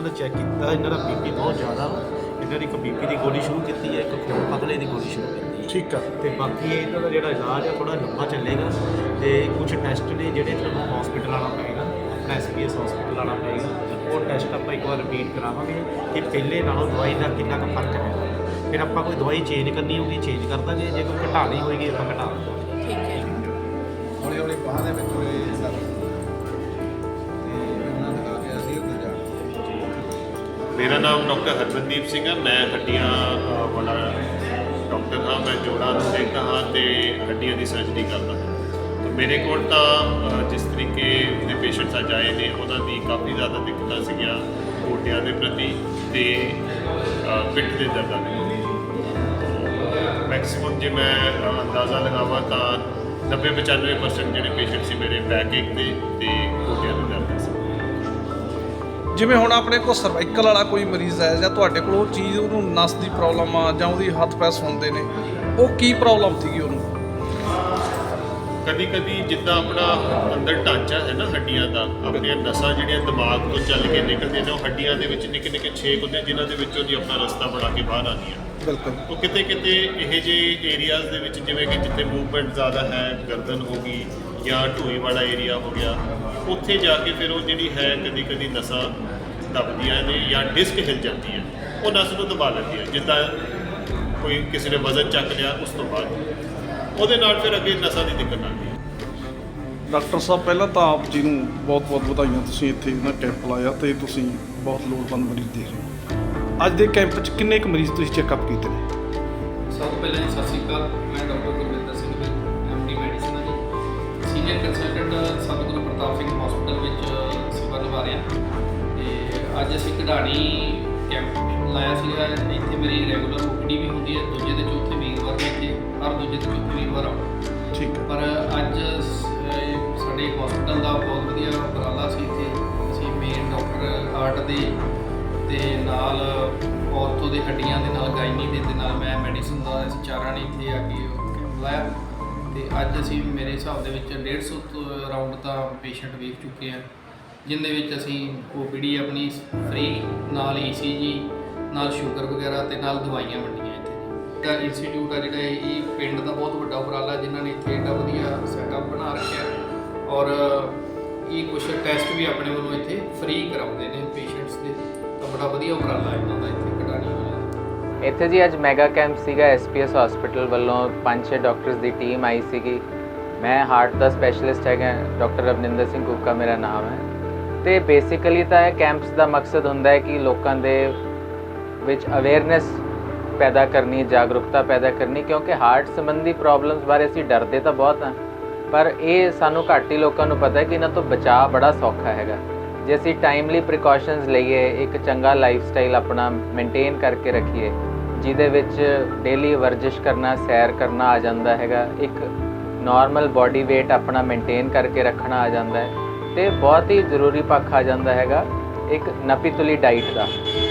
ਇਹਨਾਂ ਨੇ ਚੈੱਕ ਕੀਤਾ ਇਹਨਾਂ ਦਾ ਬੀਪੀ ਬਹੁਤ ਜ਼ਿਆਦਾ ਵਾ। ਇਹਨਾਂ ਦੀ ਇੱਕ ਬੀਪੀ ਦੀ ਗੋਲੀ ਸ਼ੁਰੂ ਕੀਤੀ ਹੈ ਇੱਕ ਖੂਨ ਪਤਲੇ ਦੀ ਗੋਲੀ ਸ਼ੁਰੂ ਕੀਤੀ ਹੈ। ਠੀਕ ਆ। ਤੇ ਬਾਕੀ ਇਹਨਾਂ ਦਾ ਜਿਹੜਾ ਇਲਾਜ ਆ ਥੋੜਾ ਲੰਬਾ ਚੱਲੇਗਾ। ਤੇ ਕੁਝ ਟੈਸਟ ਨੇ ਜਿਹੜੇ ਤੁਹਾਨੂੰ ਹਸਪੀਟਲ ਆਉਣਾ ਪਏਗਾ ਆਪਣਾ ਐਸਪੀਐਸ ਹਸਪੀਟਲ ਆਉਣਾ ਪਏਗਾ। ਉਹ ਟੈਸਟ ਆਪਾਂ ਇੱਕ ਵਾਰ ਰਿਪੀਟ ਕਰਾਵਾਂਗੇ ਕਿ ਪਹਿਲੇ ਨਾਲੋਂ ਦਵਾਈ ਦਾ ਕਿੰਨਾ ਕੁ ਫ਼ਰਕ ਹੈ। ਫਿਰ ਆਪਾਂ ਕੋਈ ਦਵਾਈ ਚੇਂਜ ਕਰਨੀ ਹੋਊਗੀ ਚੇਂਜ ਕਰ ਦਾਂਗੇ। ਜੇ ਕੋਈ ਘਟਾਣੀ ਹੋਏਗੀ ਆਪਾਂ ਘਟਾ ਦਾਂਗੇ। ਠੀਕ ਹੈ। ਹੌਲੀ ਹੌਲੀ ਬਾਹਾਂ ਦੇ ਵਿੱਚ ਨਾਮ ਡਾਕਟਰ ਹਰਮਨਦੀਪ ਸਿੰਘ ਹੈ ਮੈਂ ਹੱਡੀਆਂ ਵਾਲਾ ਡਾਕਟਰ ਹਾਂ ਮੈਂ ਜੋੜਾਂ ਨੂੰ ਦੇਖਦਾ ਹਾਂ ਤੇ ਹੱਡੀਆਂ ਦੀ ਸਰਜਰੀ ਕਰਦਾ ਹਾਂ। ਤੇ ਮੇਰੇ ਕੋਲ ਤਾਂ ਜਿਸ ਤਰੀਕੇ ਦੇ ਪੇਸ਼ੈਂਟਸ ਅੱਜ ਆਏ ਨੇ ਉਹਨਾਂ ਦੀ ਕਾਫੀ ਜ਼ਿਆਦਾ ਦਿੱਕਤਾਂ ਸੀਗੀਆਂ ਗੋਡਿਆਂ ਦੇ ਪ੍ਰਤੀ ਤੇ ਅ, ਪਿੱਠ ਦੇ ਦਰਦਾਂ ਦੇ ਮੈਕਸਿਮਮ ਜੇ ਮੈਂ ਅੰਦਾਜ਼ਾ ਲਗਾਵਾਂ ਤਾਂ 90-95% ਜਿਹੜੇ ਪੇਸ਼ੈਂਟ ਸੀ ਮੇਰੇ ਬੈਕ ਏਕ ਦੇ ਤੇ ਗੋਡਿਆਂ ਦੇ ਜਿਵੇਂ ਹੁਣ ਆਪਣੇ ਕੋਲ ਸਰਵਾਈਕਲ ਵਾਲਾ ਕੋਈ ਮਰੀਜ਼ ਹੈ ਜਾਂ ਤੁਹਾਡੇ ਕੋਲ ਉਹ ਚੀਜ਼, ਉਹਨੂੰ ਨਸ ਦੀ ਪ੍ਰੋਬਲਮ ਆ ਜਾਂ ਉਹਦੀ ਹੱਥ ਪੈਰ ਸੁੰਦੇ ਨੇ, ਉਹ ਕੀ ਪ੍ਰੋਬਲਮ ਸੀਗੀ ਉਹਨੂੰ? ਕਦੀ ਕਦੀ ਜਿੱਦਾਂ ਆਪਣਾ ਅੰਦਰ ਢਾਂਚਾ ਹੈ ਨਾ ਹੱਡੀਆਂ ਦਾ, ਆਪਣੀਆਂ ਨਸਾਂ ਜਿਹੜੀਆਂ ਦਿਮਾਗ ਤੋਂ ਚੱਲ ਕੇ ਨਿਕਲਦੀਆਂ ਨੇ, ਉਹ ਹੱਡੀਆਂ ਦੇ ਵਿੱਚ ਨਿੱਕੇ ਨਿੱਕੇ ਛੇਕ ਹੁੰਦੇ ਜਿਨ੍ਹਾਂ ਦੇ ਵਿੱਚੋਂ ਦੀ ਆਪਣਾ ਰਸਤਾ ਬਣਾ ਕੇ ਬਾਹਰ ਆਉਂਦੀਆਂ। ਬਿਲਕੁਲ। ਉਹ ਕਿਤੇ ਕਿਤੇ ਇਹ ਜਿਹੇ ਏਰੀਆਜ਼ ਦੇ ਵਿੱਚ ਜਿਵੇਂ ਕਿ ਜਿੱਥੇ ਮੂਵਮੈਂਟ ਜ਼ਿਆਦਾ ਹੈ ਗਰਦਨ ਹੋ ਗਈ ਜਾਂ ਢੂਈ ਵਾਲਾ ਏਰੀਆ ਹੋ ਗਿਆ ਉੱਥੇ ਜਾ ਕੇ ਫਿਰ ਉਹ ਜਿਹੜੀ ਹੈ ਕਦੀ ਕਦੀ ਨਸਾਂ ਦਬਦੀਆਂ ਨੇ ਜਾਂ ਡਿਸਕ ਹਿਲ ਜਾਂਦੀ ਹੈ ਉਹ ਨਸ ਨੂੰ ਦਬਾ ਲੈਂਦੀ ਹੈ ਜਿੱਦਾਂ ਕੋਈ ਕਿਸੇ ਨੇ ਵਜ਼ਨ ਚੱਕ ਲਿਆ ਉਸ ਤੋਂ ਬਾਅਦ। ਉਹਦੇ ਨਾਲ ਫਿਰ ਅੱਗੇ ਨਸਾਂ ਦੀ ਦਿੱਕਤ ਆਉਂਦੀ ਹੈ। ਡਾਕਟਰ ਸਾਹਿਬ ਪਹਿਲਾਂ ਤਾਂ ਆਪ ਜੀ ਨੂੰ ਬਹੁਤ ਬਹੁਤ ਵਧਾਈਆਂ। ਤੁਸੀਂ ਇੱਥੇ ਨਾ ਕੈਂਪ ਲਾਇਆ ਤੇ ਤੁਸੀਂ ਬਹੁਤ ਲੋੜਵੰਦ ਮਰੀਜ਼ ਦੇਖ ਰਹੇ ਹੋ। ਅੱਜ ਦੇ ਕੈਂਪ 'ਚ ਕਿੰਨੇ ਕੁ ਮਰੀਜ਼ ਤੁਸੀਂ ਚੈੱਕਅਪ ਕੀਤੇ ਨੇ? ਸਭ ਤੋਂ ਪਹਿਲਾਂ ਜੀ ਸਤਿ ਸ਼੍ਰੀ ਅਕਾਲ ਮੈਂ doctor Gurvinder Singh MD medicine ਹਾਂ ਜੀ। ਸੀਨੀਅਰ ਕੰਸਲਟੈਂਟ ਸਤਿਗੁਰੂ ਪ੍ਰਤਾਪ ਸਿੰਘ ਹਸਪੀਟਲ ਵਿੱਚ ਸੇਵਾ ਨਿਭਾ ਰਿਹਾ ਤੇ ਅੱਜ ਅਸੀਂ ਕਢਾਣੀ ਕੈਂਪ ਲਾਇਆ ਸੀਗਾ ਇੱਥੇ ਮੇਰੀ ਰੈਗੂਲਰ ਓਪੀਡੀ ਵੀ ਹੁੰਦੀ ਹੈ ਦੂਜੇ ਤੇ ਚੌਥੇ ਵੀਰਵਾਰ ਨੂੰ ਇੱਥੇ ਹਰ ਦੂਜੇ ਤੇ ਚੌਥੇ ਵੀਰਵਾਰ ਆਉਣਾ। ਠੀਕ ਹੈ। ਪਰ ਅੱਜ ਸਾਡੇ ਹਸਪੀਟਲ ਦਾ ਬਹੁਤ ਵਧੀਆ ਉਪਰਾਲਾ ਸੀ ਇੱਥੇ। ਅਸੀਂ ਮੇਨ ਡਾਕਟਰ ਹਾਰਟ ਦੇ ਤੇ ਨਾਲ ਔਰਥੋ ਦੇ ਹੱਡੀਆਂ ਦੇ ਨਾਲ, ਗਾਇਨੀ ਦੇ ਤੇ ਨਾਲ ਮੈਂ ਮੈਡੀਸਨ ਦਾ ਅਸੀਂ ਚਾਰਾਂ ਨੇ ਇੱਥੇ ਆ ਕੇ ਕੈਂਪ ਲਾਇਆ ਤੇ ਅੱਜ ਅਸੀਂ ਮੇਰੇ ਹਿਸਾਬ ਦੇ ਵਿੱਚ 150 ਤੋਂ ਅਰਾਊਂਡ ਤਾਂ ਪੇਸ਼ੈਂਟ ਵੇਖ ਚੁੱਕੇ ਆ, ਜਿੰਦੇ ਵਿੱਚ ਅਸੀਂ ਓਪੀਡੀ ਆਪਣੀ ਫ੍ਰੀ ਨਾਲ ਈਸੀਜੀ ਨਾਲ ਸ਼ੂਗਰ ਵਗੈਰਾ ਤੇ ਨਾਲ ਦਵਾਈਆਂ ਵੰਡੀਆਂ ਇੱਥੇ। ਜਿਹੜਾ ਇੰਸਟੀਚਿਊਟ ਆ ਜਿਹੜਾ ਇਹ ਪਿੰਡ ਦਾ ਬਹੁਤ ਵੱਡਾ ਉਪਰਾਲਾ, ਜਿਨ੍ਹਾਂ ਨੇ ਇੱਥੇ ਏਡਾ ਵਧੀਆ ਸੈਟਅਪ ਬਣਾ ਰੱਖਿਆ। ਔਰ ਇਹ ਕੁਝ ਟੈਸਟ ਵੀ ਆਪਣੇ ਵੱਲੋਂ ਇੱਥੇ ਫ੍ਰੀ ਕਰਾਉਂਦੇ ਨੇ ਪੇਸ਼ੈਂਟ ਬੜਾ ਵਧੀਆ ਉਪਰਾਲਾ ਇਹਨਾਂ ਦਾ ਇੱਥੇ ਕਢਾਣੀ ਇੱਥੇ ਜੀ ਅੱਜ ਮੈਗਾ ਕੈਂਪ ਸੀਗਾ ਐਸਪੀਐਸ ਹਸਪੀਟਲ ਵੱਲੋਂ। ਪੰਜ ਛੇ ਡਾਕਟਰਸ ਦੀ ਟੀਮ ਆਈ ਸੀਗੀ। ਮੈਂ ਹਾਰਟ ਦਾ ਸਪੈਸ਼ਲਿਸਟ ਹੈਗਾ ਡਾਕਟਰ ਰਵਨਿੰਦਰ ਸਿੰਘ ਗੁਪਕਾ ਮੇਰਾ ਨਾਮ ਹੈ। ਤੇ ਬੇਸਿਕਲੀ ਤਾਂ ਇਹ ਕੈਂਪਸ ਦਾ ਮਕਸਦ ਹੁੰਦਾ ਹੈ ਕਿ ਲੋਕਾਂ ਦੇ ਵਿੱਚ ਅਵੇਅਰਨੈਸ ਪੈਦਾ ਕਰਨੀ, ਜਾਗਰੂਕਤਾ ਪੈਦਾ ਕਰਨੀ, ਕਿਉਂਕਿ ਹਾਰਟ ਸੰਬੰਧੀ ਪ੍ਰੋਬਲਮਸ ਬਾਰੇ ਅਸੀਂ ਡਰਦੇ ਤਾਂ ਬਹੁਤ ਹਾਂ। ਪਰ ਇਹ ਸਾਨੂੰ ਘੱਟ ਹੀ ਲੋਕਾਂ ਨੂੰ ਪਤਾ ਹੈ ਕਿ ਇਹਨਾਂ ਤੋਂ ਬਚਾਅ ਬੜਾ ਸੌਖਾ ਹੈਗਾ। ਜੇ ਅਸੀਂ ਟਾਈਮਲੀ ਪ੍ਰੀਕਾਸ਼ਨਸ ਲਈਏ, ਇੱਕ ਚੰਗਾ ਲਾਈਫ ਸਟਾਈਲ ਆਪਣਾ ਮੇਨਟੇਨ ਕਰਕੇ ਰੱਖੀਏ, ਜਿਹਦੇ ਵਿੱਚ ਡੇਲੀ ਵਰਜਿਸ਼ ਕਰਨਾ, ਸੈਰ ਕਰਨਾ ਆ ਜਾਂਦਾ ਹੈਗਾ, ਇੱਕ ਨਾਰਮਲ ਬਾਡੀ weight ਆਪਣਾ ਮੇਨਟੇਨ ਕਰਕੇ ਰੱਖਣਾ ਆ ਜਾਂਦਾ ਹੈ, ਤੇ ਬਹੁਤ ਹੀ ਜ਼ਰੂਰੀ ਪੱਖ ਆ ਜਾਂਦਾ ਹੈਗਾ, ਇੱਕ ਨਪੀ ਤੁਲੀ ਡਾਈਟ ਦਾ,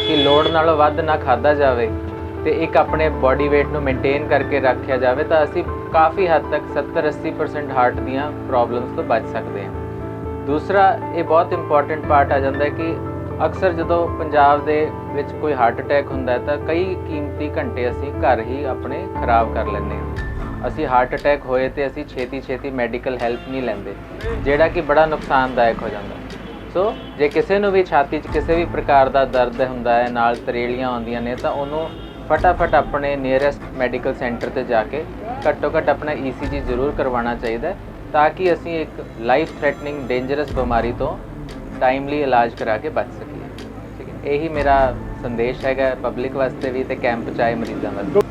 ਕਿ ਲੋੜ ਨਾਲੋਂ ਵੱਧ ਨਾ ਖਾਦਾ ਜਾਵੇ, ਤੇ ਇੱਕ ਆਪਣੇ ਬਾਡੀ weight ਨੂੰ ਮੇਨਟੇਨ ਕਰਕੇ ਰੱਖਿਆ ਜਾਵੇ, ਤਾਂ ਅਸੀਂ ਕਾਫੀ ਹੱਦ ਤੱਕ 70-80% ਹਾਰਟ ਦੀਆਂ ਪ੍ਰੋਬਲਮਸ ਤੋਂ ਬਚ ਸਕਦੇ ਹਾਂ। ਦੂਸਰਾ, ਇਹ ਬਹੁਤ ਇੰਪੋਰਟੈਂਟ ਪਾਰਟ ਆ ਜਾਂਦਾ ਹੈ ਕਿ ਅਕਸਰ ਜਦੋਂ ਪੰਜਾਬ ਦੇ ਵਿੱਚ ਕੋਈ ਹਾਰਟ ਅਟੈਕ ਹੁੰਦਾ ਹੈ ਤਾਂ ਕਈ ਕੀਮਤੀ ਘੰਟੇ ਅਸੀਂ ਘਰ ਹੀ ਆਪਣੇ ਖਰਾਬ ਕਰ ਲੈਂਦੇ ਹਾਂ। ਅਸੀਂ ਹਾਰਟ ਅਟੈਕ ਹੋਏ ਤੇ ਅਸੀਂ ਛੇਤੀ ਛੇਤੀ ਮੈਡੀਕਲ ਹੈਲਪ ਨਹੀਂ ਲੈਂਦੇ, ਜਿਹੜਾ ਕਿ ਬੜਾ ਨੁਕਸਾਨਦਾਇਕ ਹੋ ਜਾਂਦਾ। ਸੋ ਜੇ ਕਿਸੇ ਨੂੰ ਵੀ ਛਾਤੀ 'ਚ ਕਿਸੇ ਵੀ ਪ੍ਰਕਾਰ ਦਾ ਦਰਦ ਹੁੰਦਾ ਹੈ, ਨਾਲ ਤਰੇਲੀਆਂ ਆਉਂਦੀਆਂ ਨੇ, ਤਾਂ ਉਹਨੂੰ ਫਟਾਫਟ ਆਪਣੇ ਨੀਅਰੈਸਟ ਮੈਡੀਕਲ ਸੈਂਟਰ ਤੇ ਜਾ ਕੇ ਘੱਟੋ ਘੱਟ ਆਪਣਾ ECG ਜ਼ਰੂਰ ਕਰਵਾਉਣਾ ਚਾਹੀਦਾ ਤਾਂ ਕਿ ਅਸੀਂ ਇੱਕ ਲਾਈਫ ਥ੍ਰੈਟਨਿੰਗ ਡੇਂਜਰਸ ਬਿਮਾਰੀ ਤੋਂ ਟਾਈਮਲੀ ਇਲਾਜ ਕਰਾ ਕੇ ਬਚ ਸਕੀਏ ਠੀਕ ਹੈ ਇਹੀ ਮੇਰਾ ਸੰਦੇਸ਼ ਹੈਗਾ ਪਬਲਿਕ ਵਾਸਤੇ ਵੀ ਤੇ ਕੈਂਪ ਚ ਆਏ ਮਰੀਜ਼ਾਂ ਵਾਸਤੇ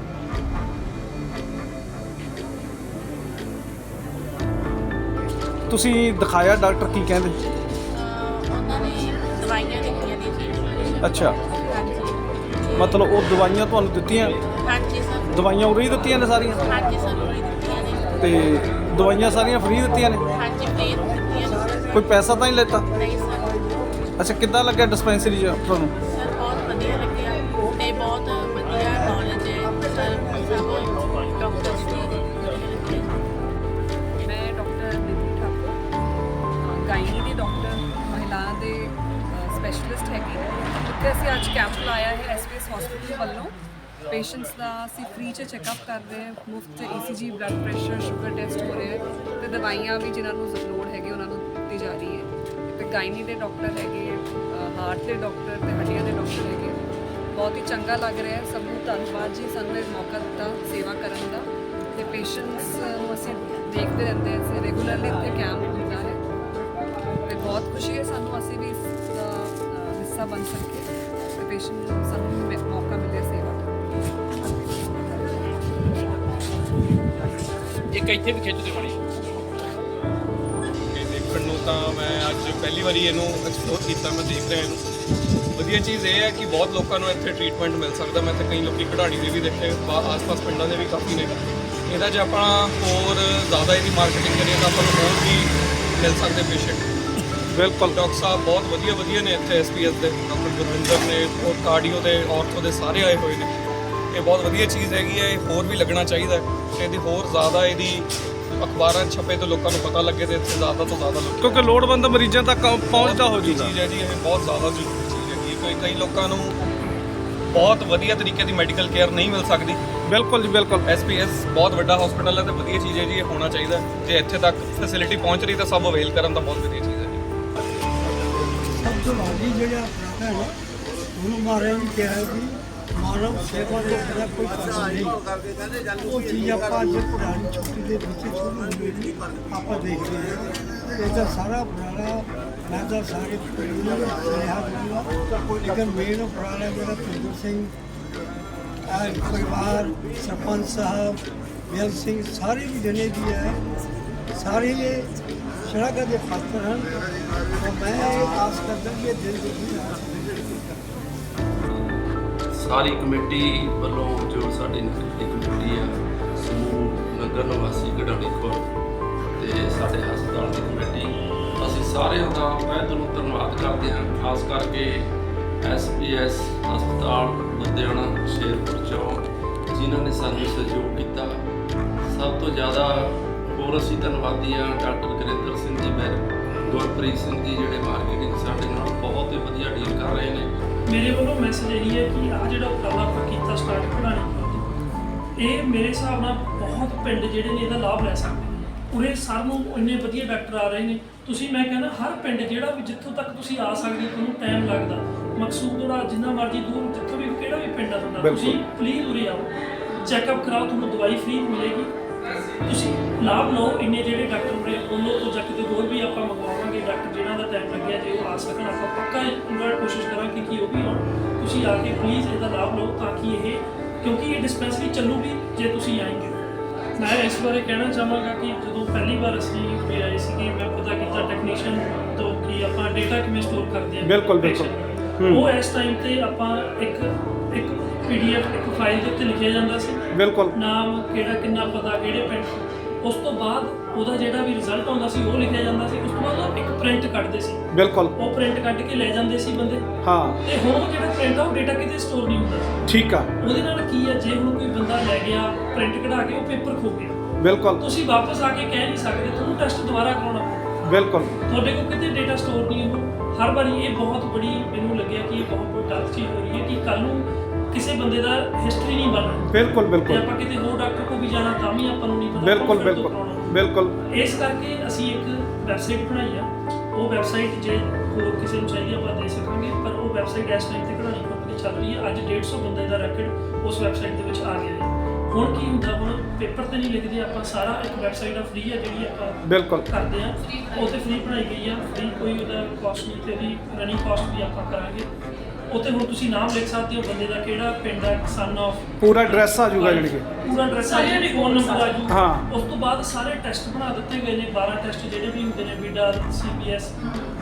ਤੁਸੀਂ ਦਿਖਾਇਆ ਡਾਕਟਰ ਕੀ ਕਹਿੰਦੇ ਅਹ ਉਹਨਾਂ ਨੇ ਦਵਾਈਆਂ ਲਿਖੀਆਂ ਨੇ ਜੀ ਅੱਛਾ ਹਾਂਜੀ ਮਤਲਬ ਉਹ ਦਵਾਈਆਂ ਤੁਹਾਨੂੰ ਦਿੱਤੀਆਂ ਹਾਂਜੀ ਸਰ ਦਵਾਈਆਂ ਉਰੇ ਹੀ ਦਿੱਤੀਆਂ ਨੇ ਸਾਰੀਆਂ ਹਾਂਜੀ ਸਰ ਉਹ ਹੀ ਦਿੱਤੀਆਂ ਨੇ ਤੇ ਦਵਾਈਆਂ ਸਾਰੀਆਂ ਫ੍ਰੀ ਦਿੱਤੀਆਂ ਨੇ? ਹਾਂਜੀ ਫ੍ਰੀ ਦਿੱਤੀਆਂ ਨੇ। ਕੋਈ ਪੈਸਾ ਤਾਂ ਨਹੀਂ ਲੈਤਾ? ਨਹੀਂ ਸਰ। ਅੱਛਾ ਕਿੱਦਾਂ ਲੱਗਿਆ ਡਿਸਪੈਂਸਰੀ 'ਚ ਤੁਹਾਨੂੰ? ਸਰ ਬਹੁਤ ਵਧੀਆ ਲੱਗਿਆ। ਤੇ ਬਹੁਤ ਵਧੀਆ ਨੌਲੇਜ ਹੈ। ਸਰ ਸਭ ਡਾਕਟਰਸ ਦੀ ਮੈਂ ਡਾਕਟਰ ਨਿਧੀ ਠਾਕੁਰ ਗਾਇਨੀ ਦੀ ਡਾਕਟਰ ਮਹਿਲਾ ਦੇ ਸਪੈਸ਼ਲਿਸਟ ਹੈਗੀ। ਉੱਥੇ ਅਸੀਂ ਅੱਜ ਕੈਂਪ ਲਾਇਆ ਹੈ ਐਸਪੀਐਸ ਹਸਪੀਟਲ ਵੱਲੋਂ। ਪੇਸ਼ੈਂਟਸ ਦਾ ਅਸੀਂ ਫ੍ਰੀ ਚ ਚੈੱਕਅਪ ਕਰਦੇ ਹਾਂ, ਮੁਫਤ ECG blood pressure sugar test ਹੋ ਰਹੇ ਹੈ ਤੇ ਦਵਾਈਆਂ ਵੀ ਜਿਨ੍ਹਾਂ ਨੂੰ ਲੋੜ ਹੈਗੀ ਉਹਨਾਂ ਨੂੰ ਦਿੱਤੀ ਜਾ ਰਹੀ ਹੈ। ਤੇ ਗਾਇਨੀ ਦੇ ਡਾਕਟਰ ਹੈਗੇ ਹਾਰਟ ਦੇ ਡਾਕਟਰ ਤੇ ਹੱਡੀਆਂ ਦੇ ਡਾਕਟਰ ਹੈਗੇ ਬਹੁਤ ਹੀ ਚੰਗਾ ਲੱਗ ਰਿਹਾ ਹੈ, ਸਭ ਨੂੰ ਧੰਨਵਾਦ ਜੀ ਸਾਨੂੰ ਇਹ ਮੌਕਾ ਦਿੱਤਾ ਸੇਵਾ ਕਰਨ ਦਾ। ਤੇ ਪੇਸ਼ੈਂਟਸ ਨੂੰ ਅਸੀਂ ਦੇਖਦੇ ਰਹਿੰਦੇ ਹਾਂ, ਅਸੀਂ ਰੈਗੂਲਰਲੀ ਇੱਥੇ ਕੈਂਪ ਹੁੰਦਾ ਹੈ। ਤੇ ਬਹੁਤ ਖੁਸ਼ੀ ਹੈ ਸਾਨੂੰ ਅਸੀਂ ਵੀ ਇਸ ਦਾ ਹਿੱਸਾ ਬਣ ਸਕੇ ਤੇ ਪੇਸ਼ੈਂਟ ਨੂੰ ਸਾਨੂੰ ਮੌਕਾ ਮਿਲਿਆ ਸੇਵਾ ਇੱਕ ਇੱਥੇ ਵੀ ਖਿੱਚ ਦੇ ਬਣੀ ਕਿ ਦੇਖਣ ਨੂੰ ਤਾਂ ਮੈਂ ਅੱਜ ਪਹਿਲੀ ਵਾਰੀ ਇਹਨੂੰ ਐਕਸਪਲੋਰ ਕੀਤਾ ਮੈਂ ਦੇਖ ਰਿਹਾ ਇਹਨੂੰ। ਵਧੀਆ ਚੀਜ਼ ਇਹ ਹੈ ਕਿ ਬਹੁਤ ਲੋਕਾਂ ਨੂੰ ਇੱਥੇ ਟ੍ਰੀਟਮੈਂਟ ਮਿਲ ਸਕਦਾ। ਮੈਂ ਇੱਥੇ ਕਈ ਲੋਕੀ ਕਢਾਣੀ ਦੇ ਵੀ ਦੇਖੇ ਆਸ-ਪਾਸ ਪਿੰਡਾਂ ਦੇ ਵੀ ਕਾਫੀ ਨੇ। ਇਹਦਾ ਜੇ ਆਪਾਂ ਹੋਰ ਜ਼ਿਆਦਾ ਇਹਦੀ ਮਾਰਕੀਟਿੰਗ ਕਰੀਏ ਤਾਂ ਆਪਾਂ ਨੂੰ ਹੋਰ ਵੀ ਮਿਲ ਸਕਦੇ ਪੇਸ਼ੈਂਟ ਬਿਲਕੁਲ। ਡਾਕਟਰ ਸਾਹਿਬ ਬਹੁਤ ਵਧੀਆ ਵਧੀਆ ਨੇ ਇੱਥੇ ਐਸਪੀਐਸ ਦੇ। ਡਾਕਟਰ ਗੁਰਵਿੰਦਰ ਨੇ ਔਰ ਕਾਰਡੀਓ ਦੇ ਔਰਥੋ ਦੇ ਸਾਰੇ ਆਏ ਹੋਏ ਨੇ। ਇਹ ਬਹੁਤ ਵਧੀਆ ਚੀਜ਼ ਹੈਗੀ ਹੈ ਇਹ ਹੋਰ ਵੀ ਲੱਗਣਾ ਚਾਹੀਦਾ ਹੈ ਤੇ ਇਹਦੀ ਹੋਰ ਜ਼ਿਆਦਾ ਇਹਦੀ ਅਖਬਾਰਾਂ 'ਚ ਛਪੇ ਤਾਂ ਲੋਕਾਂ ਨੂੰ ਪਤਾ ਲੱਗੇ ਤੇ ਇੱਥੇ ਜ਼ਿਆਦਾ ਤੋਂ ਜ਼ਿਆਦਾ ਲੋਕ ਕਿਉਂਕਿ ਲੋੜਵੰਦ ਮਰੀਜ਼ਾਂ ਤੱਕ ਪਹੁੰਚਦਾ ਹੋ ਜੂਗਾ। ਚੀਜ਼ ਹੈ ਜੀ ਇਹ ਬਹੁਤ ਜ਼ਿਆਦਾ ਜ਼ਰੂਰੀ ਚੀਜ਼ ਹੈਗੀ ਹੈ। ਕਈ ਕਈ ਲੋਕਾਂ ਨੂੰ ਬਹੁਤ ਵਧੀਆ ਤਰੀਕੇ ਦੀ ਮੈਡੀਕਲ ਕੇਅਰ ਨਹੀਂ ਮਿਲ ਸਕਦੀ। ਬਿਲਕੁਲ ਜੀ ਬਿਲਕੁਲ। ਐਸਪੀਐਸ ਬਹੁਤ ਵੱਡਾ ਹਸਪੀਟਲ ਹੈ ਤੇ ਵਧੀਆ ਚੀਜ਼ ਹੈ ਜੀ ਇਹ ਹੋਣਾ ਚਾਹੀਦਾ ਜੇ ਇੱਥੇ ਤੱਕ ਫੈਸਿਲਿਟੀ ਪਹੁੰਚ ਰਹੀ ਤਾਂ ਸਭ ਅਵੇਲ ਕਰਨ ਤਾਂ ਬਹੁਤ ਵਧੀਆ ਚੀਜ਼ ਹੈ ਜੀ। ਸਭ ਤੋਂ ਵੱਡੀ ਜਿਹੜਾ ਪ੍ਰਾਣਾ ਹੈ ਉਹਨੂੰ ਮਾਰੇ ਵੀ ਕਿਹਾ ਹੈ ਕਿ ਮਾਨਵ ਸੇਵਾ ਤੋਂ ਬਿਨਾਂ ਕੋਈ ਕੰਮ ਨਹੀਂ। ਉਹ ਚੀਜ਼ ਆਪਾਂ ਅੱਜ ਪੁਰਾਣੀ ਛੁੱਟੀ ਦੇ ਵਿੱਚ ਸ਼ੁਰੂ ਹੋਈ ਸੀ, ਆਪਾਂ ਦੇਖਦੇ ਹਾਂ। ਇਹ ਤਾਂ ਸਾਰਾ ਪੁਰਾਣਾ ਮੈਂ ਤਾਂ ਸਾਰੇ ਪਿੰਡ ਨੂੰ ਸੁਨੇਹਾ ਦੂੰਗਾ ਲੇਕਿਨ ਮੇਨ ਪੁਰਾਣਾ ਜਿਹੜਾ ਪਿੰਦਰ ਸਿੰਘ ਆਹ ਪਰਿਵਾਰ ਸਰਪੰਚ ਸਾਹਿਬ ਬੇਲ ਸਿੰਘ ਸਾਰੇ ਵੀ ਜਣੇ ਦੀ ਹੈ ਸਾਰੇ ਇਹ ਸ਼ਲਾਘਾ ਦੇ ਪਾਤਰ ਹਨ। ਮੈਂ ਇਹ ਆਸ ਕਰਦਾ ਕਿ ਇਹ ਦਿਲ ਦੇ ਵੀ ਸਾਰੀ ਕਮੇਟੀ ਵੱਲੋਂ ਜੋ ਸਾਡੀ ਨਗਰ ਦੀ ਕਮੇਟੀ ਆ, ਸਮੂਹ ਨਗਰ ਨਿਵਾਸੀ ਗੜਾਣੀ ਖੁਰ ਤੇ ਸਾਡੇ ਹਸਪਤਾਲ ਦੀ ਕਮੇਟੀ, ਅਸੀਂ ਸਾਰਿਆਂ ਦਾ ਮੈਂ ਤੁਹਾਨੂੰ ਧੰਨਵਾਦ ਕਰਦੇ ਹਾਂ, ਖਾਸ ਕਰਕੇ ਐਸਪੀਐਸ ਹਸਪਤਾਲ ਲੁਧਿਆਣਾ ਸ਼ੇਰਪੁਰ ਚੌਂਕ, ਜਿਨ੍ਹਾਂ ਨੇ ਸਾਨੂੰ ਸਹਿਯੋਗ ਕੀਤਾ। ਸਭ ਤੋਂ ਜ਼ਿਆਦਾ ਹੋਰ ਅਸੀਂ ਧੰਨਵਾਦੀ ਹਾਂ ਡਾਕਟਰ ਗੁਰਿੰਦਰ ਸਿੰਘ ਜੀ, ਮੈਂ ਗੁਰਪ੍ਰੀਤ ਸਿੰਘ ਜੀ, ਜਿਹੜੇ ਮਾਰਕੀਟਿੰਗ ਸਾਡੇ ਨਾਲ ਬਹੁਤ ਹੀ ਵਧੀਆ ਡੀਲ ਕਰ ਰਹੇ ਨੇ। ਮੇਰੇ ਵੱਲੋਂ ਮੈਸੇਜ ਇਹੀ ਹੈ ਕਿ ਆ ਜਿਹੜਾ ਉਪਰਾਲਾ ਆਪਾਂ ਕੀਤਾ ਸਟਾਰਟ ਕਢਾਣੀ ਇਹ ਮੇਰੇ ਹਿਸਾਬ ਨਾਲ ਬਹੁਤ ਪਿੰਡ ਜਿਹੜੇ ਨੇ ਇਹਦਾ ਲਾਭ ਲੈ ਸਕਦੇ ਨੇ। ਉਰੇ ਸਰ ਨੂੰ ਇੰਨੇ ਵਧੀਆ ਡਾਕਟਰ ਆ ਰਹੇ ਨੇ। ਤੁਸੀਂ ਮੈਂ ਕਹਿੰਦਾ ਹਰ ਪਿੰਡ ਜਿਹੜਾ ਵੀ ਜਿੱਥੋਂ ਤੱਕ ਤੁਸੀਂ ਆ ਸਕਦੇ ਹੋ ਤੁਹਾਨੂੰ ਟਾਈਮ ਲੱਗਦਾ। ਮਕਸੂਦੜਾ ਜਿੰਨਾ ਮਰਜ਼ੀ ਦੂਰ ਜਿੱਥੋਂ ਵੀ ਕਿਹੜਾ ਵੀ ਪਿੰਡ ਆ ਤੁਹਾਡਾ। ਤੁਸੀਂ ਪਲੀਜ਼ ਉਰੇ ਆਓ। ਚੈੱਕਅਪ ਕਰਾਓ ਤੁਹਾਨੂੰ ਦਵਾਈ ਫ੍ਰੀ ਮਿਲੇਗੀ। ਤੁਸੀਂ ਲਾਭ ਲਓ ਇੰਨੇ ਜਿਹੜੇ ਡਾਕਟਰ ਉਹਨਾਂ ਤੋਂ ਜਾ ਕੇ ਹੋਰ ਵੀ ਆਪਾਂ ਮੰਗਵਾਵਾਂਗੇ ਡਾਕਟਰ ਜਿਨ੍ਹਾਂ ਦਾ ਟਾਈਮ ਲੱਗਿਆ ਜੇ ਉਹ ਆ ਸਕਣ ਆਪਾਂ ਪੱਕਾ ਪੂਰਾ ਕੋਸ਼ਿਸ਼ ਕਰਾਂਗੇ ਕਿ ਉਹ ਵੀ ਆਉਣ। ਤੁਸੀਂ ਆ ਕੇ ਪਲੀਜ਼ ਇਹਦਾ ਲਾਭ ਲਓ ਤਾਂ ਕਿ ਇਹ ਕਿਉਂਕਿ ਇਹ ਡਿਸਪੈਂਸਰੀ ਚੱਲੂਗੀ ਜੇ ਤੁਸੀਂ ਆਏਂਗੇ। ਮੈਂ ਇਸ ਬਾਰੇ ਕਹਿਣਾ ਚਾਹਾਂਗਾ ਕਿ ਜਦੋਂ ਪਹਿਲੀ ਵਾਰ ਅਸੀਂ ਉਰੇ ਆਏ ਸੀਗੇ ਮੈਂ ਪਤਾ ਕੀਤਾ ਟੈਕਨੀਸ਼ੀਅਨ ਤੋਂ ਕਿ ਆਪਾਂ ਡੇਟਾ ਕਿਵੇਂ ਸਟੋਰ ਕਰਦੇ ਹਾਂ ਬਿਲਕੁਲ, ਬਿਲਕੁਲ। ਉਹ ਇਸ ਟਾਈਮ ਤੇ ਆਪਾਂ ਇੱਕ ਇੱਕ ਪੀਡੀਐਫ ਇੱਕ ਫਾਈਲ ਦੇ ਉੱਤੇ ਲਿਖਿਆ ਜਾਂਦਾ ਸੀ। ਬਿਲਕੁਲ। ਨਾਮ ਕਿਹੜਾ ਕਿੰਨਾ ਪਤਾ ਕਿਹੜੇ ਪਿੰਡ। ਉਸ ਤੋਂ ਬਾਅਦ ਉਹਦਾ ਜਿਹੜਾ ਵੀ ਰਿਜ਼ਲਟ ਆਉਂਦਾ ਸੀ ਉਹ ਲਿਖਿਆ ਜਾਂਦਾ ਸੀ। ਉਸ ਤੋਂ ਬਾਅਦ ਉਹ ਇੱਕ ਪ੍ਰਿੰਟ ਕੱਢਦੇ ਸੀ। ਬਿਲਕੁਲ। ਉਹ ਪ੍ਰਿੰਟ ਕੱਢ ਕੇ ਲੈ ਜਾਂਦੇ ਸੀ ਬੰਦੇ। ਹਾਂ। ਤੇ ਹੁਣ ਉਹ ਜਿਹੜਾ ਪ੍ਰਿੰਟ ਆ ਉਹ ਡਾਟਾ ਕਿਤੇ ਸਟੋਰ ਨਹੀਂ ਹੁੰਦਾ ਸੀ। ਠੀਕ ਆ। ਉਹਦੇ ਨਾਲ ਕੀ ਹੈ ਜੇ ਹੁਣ ਕੋਈ ਬੰਦਾ ਲੈ ਗਿਆ ਪ੍ਰਿੰਟ ਕਢਾ ਕੇ ਉਹ ਪੇਪਰ ਖੋ ਗਿਆ। ਬਿਲਕੁਲ। ਤੁਸੀਂ ਵਾਪਸ ਆ ਕੇ ਕਹਿ ਨਹੀਂ ਸਕਦੇ ਤੁਹਾਨੂੰ ਟੈਸਟ ਦੁਬਾਰਾ ਕਰਾਉਣਾ ਪਊ। ਬਿਲਕੁਲ। ਤੁਹਾਡੇ ਕੋਲ ਕਿਤੇ ਡਾਟਾ ਸਟੋਰ ਨਹੀਂ ਹੋ ਹਰ ਵਾਰੀ ਇਹ ਬਹੁਤ ਬੜੀ ਮੈਨੂੰ ਲੱਗਿਆ ਕਿ ਇਹ ਬਹੁਤ ਬਹੁਤ ਗਲਤ ਚੀਜ਼ ਹੋ ਰਹੀ ਹੈ ਕਿ ਕੱਲ ਨੂੰ ਕਿਸੇ ਬੰਦੇ ਦਾ ਹਿਸਟਰੀ ਨਹੀਂ ਬਣ ਬਿਲਕੁਲ ਬਿਲਕੁਲ। ਆਪਾਂ ਕਿਤੇ ਹੋਰ ਡਾਕਟਰ ਕੋਲ ਵੀ ਜਾਣਾ ਤਾਂ ਵੀ ਆਪਾਂ ਨੂੰ ਨਹੀਂ ਪਤਾ। ਬਿਲਕੁਲ ਬਿਲਕੁਲ। ਬਿਲਕੁਲ। ਇਸ ਕਰਕੇ ਅਸੀਂ ਇੱਕ ਵੈਬਸਾਈਟ ਬਣਾਈ ਆ। ਉਹ ਵੈਬਸਾਈਟ ਜੇ ਹੋਰ ਕਿਸੇ ਨੂੰ ਚਾਹੀਦੀ ਆਪਾਂ ਦੇ ਸਕਾਂਗੇ। ਪਰ ਉਹ ਵੈਬਸਾਈਟ ਇਸ ਟਾਈਮ ਤੇ ਕਢਾਣੀ ਕੰਪਨੀ ਚੱਲ ਰਹੀ ਹੈ ਅੱਜ 150 ਬੰਦੇ ਦਾ ਰੈਕਡ ਉਸ ਵੈਬਸਾਈਟ ਦੇ ਵਿੱਚ ਆ ਗਿਆ ਹੈ। ਹੁਣ ਕੀ ਹੁੰਦਾ? ਹੁਣ ਪੇਪਰ ਤੇ ਨਹੀਂ ਲਿਖਦੇ ਆਪਾਂ ਸਾਰਾ ਇੱਕ ਵੈਬਸਾਈਟ ਆ ਫ੍ਰੀ ਹੈ ਜਿਹੜੀ ਆਪਾਂ ਬਿਲਕੁਲ। ਕਰਦੇ ਆ। ਉਹ ਤੇ ਫ੍ਰੀ ਬਣਾਈ ਗਈ ਆ। ਫ੍ਰੀ ਕੋਈ ਉਹਦਾ ਕਾਸਟ ਨਹੀਂ ਤੇ ਉਹਦੀ ਰਨਿੰਗ ਕਾਸਟ ਵੀ ਆਪਾਂ ਕਰਾਂਗੇ। ਉੱਥੇ ਹੁਣ ਤੁਸੀਂ ਨਾਮ ਲਿਖ ਸਕਦੇ ਹੋ ਬੰਦੇ ਦਾ ਕਿਹੜਾ ਪਿੰਡ ਹੈ ਸਨ ਆਫ ਪੂਰਾ ਐਡਰੈਸ ਆ ਜਾਊਗਾ ਜਾਣੀ ਕਿ। ਪੂਰਾ ਐਡਰੈਸ ਆ ਜਾਊਗਾ। ਫੋਨ ਨੰਬਰ ਆ ਜਾਊਗਾ। ਹਾਂ। ਉਸ ਤੋਂ ਬਾਅਦ ਸਾਰੇ ਟੈਸਟ ਬਣਾ ਦਿੱਤੇ ਗਏ ਨੇ 12 ਟੈਸਟ ਜਿਹੜੇ ਵੀ ਹੁੰਦੇ ਨੇ ਵੀਡਾ ਸੀਬੀਐਸ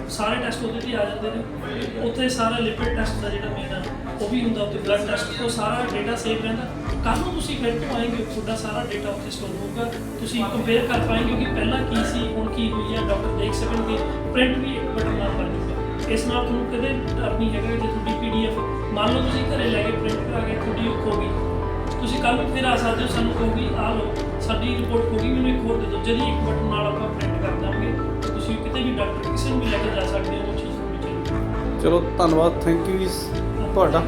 ਸਾਰੇ ਟੈਸਟ ਉਹਦੇ ਤੇ ਆ ਜਾਂਦੇ ਨੇ। ਉੱਥੇ ਸਾਰਾ ਲਿਪਿਡ ਟੈਸਟ ਦਾ ਜਿਹੜਾ ਮੇਨ ਆ ਉਹ ਵੀ ਹੁੰਦਾ ਉੱਤੇ ਬਲੱਡ ਟੈਸਟ ਉਹ ਸਾਰਾ ਡਾਟਾ ਸੇਵ ਰਹਿੰਦਾ। ਕੱਲ ਨੂੰ ਤੁਸੀਂ ਫਿਰ ਤੋਂ ਆਏਗੇ ਤੁਹਾਡਾ ਸਾਰਾ ਡਾਟਾ ਉੱਥੇ ਸਟੋਰ ਹੋਊਗਾ। ਤੁਸੀਂ ਕੰਪੇਅਰ ਕਰ ਪਾਏਗੇ ਕਿ ਪਹਿਲਾਂ ਕੀ ਸੀ ਹੁਣ ਕੀ ਹੋਈ ਹੈ ਡਾਕਟਰ ਦੇਖ ਸਕਣਗੇ। ਪ੍ਰਿੰਟ ਵੀ ਇੱਕ ਬਟਨ ਨਾਲ ਬਣ ਇਸ ਨਾਲ ਤੁਹਾਨੂੰ ਕਦੇ ਡਰ ਨਹੀਂ ਹੈਗਾ ਜੇ ਤੁਹਾਡੀ ਪੀਡੀਐਫ ਮੰਨ ਲਓ ਤੁਸੀਂ ਘਰੇ ਲੈ ਕੇ ਪ੍ਰਿੰਟ ਕਰਾ ਕੇ ਤੁਹਾਡੀ ਉਹ ਖੋ ਗਈ। ਤੁਸੀਂ ਕੱਲ ਨੂੰ ਫਿਰ ਆ ਸਕਦੇ ਹੋ ਸਾਨੂੰ ਕਹੋਗੇ ਆ ਲਓ ਸਾਡੀ ਰਿਪੋਰਟ ਹੋ ਗਈ ਮੈਨੂੰ ਇੱਕ ਹੋਰ ਦੇ ਦਿਓ। ਜਦੀ ਇੱਕ ਬਟਨ ਨਾਲ ਆਪਾਂ ਪ੍ਰਿੰਟ ਕਰ ਦਾਂਗੇ ਤੁਸੀਂ ਕਿਤੇ ਵੀ ਡਾਕਟਰ ਕਿਸੇ ਨੂੰ ਵੀ ਲੈ ਕੇ ਜਾ ਸਕਦੇ ਹੋ ਉਹ ਚੀਜ਼ ਤੁਹਾਡੀ ਚੱਲੂਗੀ ਚਲੋ ਧੰਨਵਾਦ ਥੈਂਕ ਯੂ ਜੀ ਤੁਹਾਡਾ।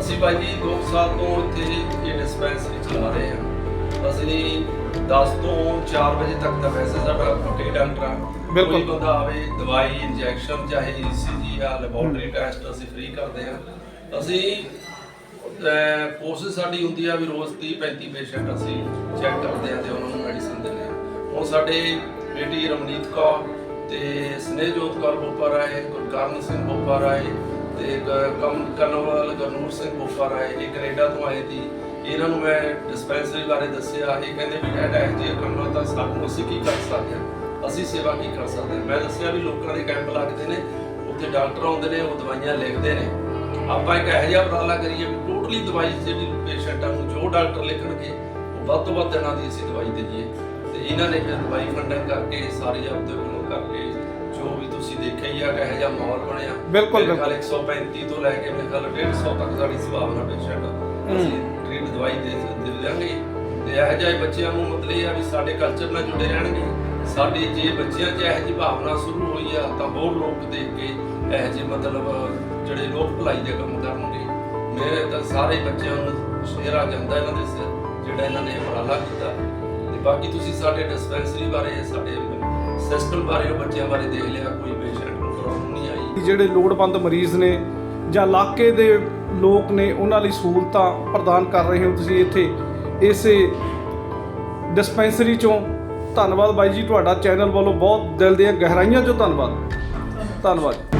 ਅਸੀਂ ਬਾਈ ਜੀ 2 ਸਾਲ ਤੋਂ ਇੱਥੇ ਇਹ ਡਿਸਪੈਂਸਰੀ ਚਲਾ ਰਹੇ ਹਾਂ। ਅਸੀਂ 10 ਤੋਂ 4 ਵਜੇ ਤੱਕ ਦਾ ਵੈਸੇ ਸਾਡਾ ਪੱਕੇ ਡਾਕਟਰ ਆ ਬਿਲਕੁਲ। ਕੋਈ ਬੰਦਾ ਆਵੇ ਦਵਾਈ ਇੰਜੈਕਸ਼ਨ ਚਾਹੇ ਈਸੀਜੀ ਜਾਂ ਲੈਬੋਰਟਰੀ ਟੈਸਟ ਅਸੀਂ ਫ੍ਰੀ ਕਰਦੇ ਹਾਂ। ਅਸੀਂ ਕੋਸ਼ਿਸ਼ ਸਾਡੀ ਹੁੰਦੀ ਆ ਵੀ ਰੋਜ਼ 30 35 ਪੇਸ਼ੈਂਟ ਅਸੀਂ ਚੈੱਕ ਕਰਦੇ ਆ ਤੇ ਉਹਨਾਂ ਨੂੰ ਮੈਡੀਸਿਨ ਦਿੰਦੇ ਆ ਹੁਣ ਸਾਡੇ ਬੇਟੀ ਰਮਨੀਤ ਕੌਰ ਤੇ ਸਨੇਹਜੋਤ ਕੌਰ ਬੋਪਰ ਆਏ ਗੁਰਕਰਨ ਸਿੰਘ ਬੋਪਰ ਆਏ ਤੇ ਗ- ਕਮ ਕਨਵਲ ਗਰਨੂਰ ਸਿੰਘ ਬੋਪਰ ਆਏ ਇਹ ਕੈਨੇਡਾ ਤੋਂ ਆਏ ਸੀ। ਇਹਨਾਂ ਨੂੰ ਮੈਂ ਡਿਸਪੈਂਸਰੀ ਬਾਰੇ ਦੱਸਿਆ। ਇਹ ਕਹਿੰਦੇ ਵੀ ਐਡਾ ਇਹ ਜੇ ਕਰਨਾ ਤਾਂ ਸਾਨੂੰ ਅਸੀਂ ਕੀ ਕਰ ਸਕਦੇ ਹਾਂ? ਅਸੀਂ ਸੇਵਾ ਕੀ ਕਰ ਸਕਦੇ? ਮੈਂ ਦੱਸਿਆ ਵੀ ਲੋਕਾਂ ਦੇ ਕੈਂਪ ਲੱਗਦੇ ਨੇ ਉੱਥੇ ਡਾਕਟਰ ਆਉਂਦੇ ਨੇ ਉਹ ਦਵਾਈਆਂ ਲਿਖਦੇ ਨੇ। ਆਪਾਂ ਇੱਕ ਇਹੋ ਜਿਹਾ ਉਪਰਾਲਾ ਕਰੀਏ ਵੀ ਟੋਟਲੀ ਦਵਾਈ ਜਿਹੜੀ ਪੇਸ਼ੈਂਟਾਂ ਨੂੰ ਜੋ ਡਾਕਟਰ ਲਿਖਣਗੇ ਉਹ ਵੱਧ ਤੋਂ ਵੱਧ ਦਿਨਾਂ ਦੀ ਅਸੀਂ ਦਵਾਈ ਦੇਈਏ। ਤੇ ਇਹਨਾਂ ਨੇ ਫਿਰ ਦਵਾਈ ਫੰਡਿੰਗ ਕਰਕੇ ਸਾਰੀ ਆਪਦੇ ਕੋਲੋਂ ਕਰਕੇ ਜੋ ਵੀ ਤੁਸੀਂ ਦੇਖਿਆ ਹੀ ਆ ਕਿ ਇਹੋ ਜਿਹਾ ਮਾਹੌਲ ਬਣਿਆ। ਬਿਲਕੁਲ, ਖਿਆਲ 135 ਤੋਂ ਲੈ ਕੇ ਮੇਰੇ ਖਿਆਲ 150 ਤੱਕ ਸਾਡੀ ਸੰਭਾਵਨਾ ਪੇਸ਼ੈਂਟ ਅਸੀਂ ਟ੍ਰੀਟ ਦਵਾਈ ਦੇ ਦੇ ਦਿਆਂਗੇ ਤੇ ਇਹੋ ਜਿਹੇ ਬੱਚਿਆਂ ਨੂੰ ਮਤਲਬ ਇਹ ਆ ਵੀ ਸਾਡੇ ਕਲਚਰ ਨਾਲ ਜੁੜੇ ਰਹਿਣਗੇ। ਸਾਡੇ ਜੇ ਬੱਚਿਆਂ 'ਚ ਇਹੋ ਜਿਹੀ ਭਾਵਨਾ ਸ਼ੁਰੂ ਹੋਈ ਆ, ਤਾਂ ਹੋਰ ਲੋਕ ਦੇਖ ਕੇ ਇਹੋ ਜਿਹੇ ਮਤਲਬ ਜਿਹੜੇ ਲੋਕ ਭਲਾਈ ਦੇ ਕੰਮ ਕਰਨਗੇ। ਮੇਰੇ ਤਾਂ ਸਾਰੇ ਬੱਚਿਆਂ ਨੂੰ ਸ਼ੇਰ ਜਾਂਦਾ ਇਹਨਾਂ ਦੇ ਸਿਰ, ਜਿਹੜਾ ਇਹਨਾਂ ਨੇ ਉਪਰਾਲਾ ਕੀਤਾ। ਤੇ ਬਾਕੀ ਤੁਸੀਂ ਸਾਡੇ ਡਿਸਪੈਂਸਰੀ ਬਾਰੇ, ਸਾਡੇ ਸਿਸਟਮ ਬਾਰੇ ਬੱਚਿਆਂ ਬਾਰੇ ਦੇਖ ਲਿਆ, ਕੋਈ ਪੇਸ਼ੈਂਟ ਨੂੰ ਪ੍ਰੋਬਲਮ ਨਹੀਂ ਆਈ। ਜਿਹੜੇ ਲੋੜਵੰਦ ਮਰੀਜ਼ ਨੇ ਜਾਂ ਇਲਾਕੇ ਦੇ ਲੋਕ ਨੇ, ਉਹਨਾਂ ਲਈ ਸਹੂਲਤਾਂ ਪ੍ਰਦਾਨ ਕਰ ਰਹੇ ਹੋ ਤੁਸੀਂ ਇੱਥੇ, ਇਸੇ ਡਿਸਪੈਂਸਰੀ ਚੋਂ? ਧੰਨਵਾਦ ਬਾਈ ਜੀ ਤੁਹਾਡਾ ਚੈਨਲ ਵੱਲੋਂ ਬਹੁਤ ਦਿਲ ਦੀਆਂ ਗਹਿਰਾਈਆਂ ਚੋਂ ਧੰਨਵਾਦ। ਧੰਨਵਾਦ।